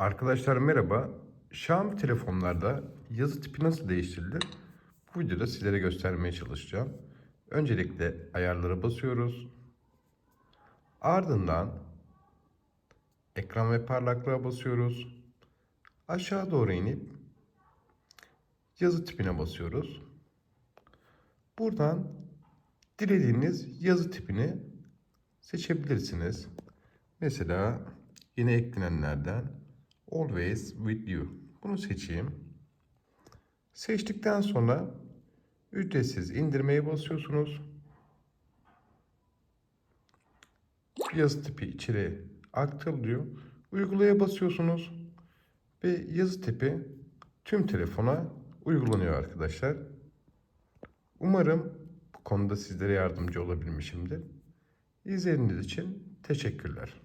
Arkadaşlar merhaba. Xiaomi telefonlarda yazı tipi nasıl değiştirilir? Bu videoda sizlere göstermeye çalışacağım. Öncelikle ayarlara basıyoruz. Ardından ekran ve parlaklığa basıyoruz. Aşağı doğru inip yazı tipine basıyoruz. Buradan dilediğiniz yazı tipini seçebilirsiniz. Mesela yeni eklenenlerden Always with you. Bunu seçeyim. Seçtikten sonra ücretsiz indirmeye basıyorsunuz. Yazı tipi içeri aktarılıyor. Uygulaya basıyorsunuz ve yazı tipi tüm telefona uygulanıyor arkadaşlar. Umarım bu konuda sizlere yardımcı olabilmişimdir. İzlediğiniz için teşekkürler.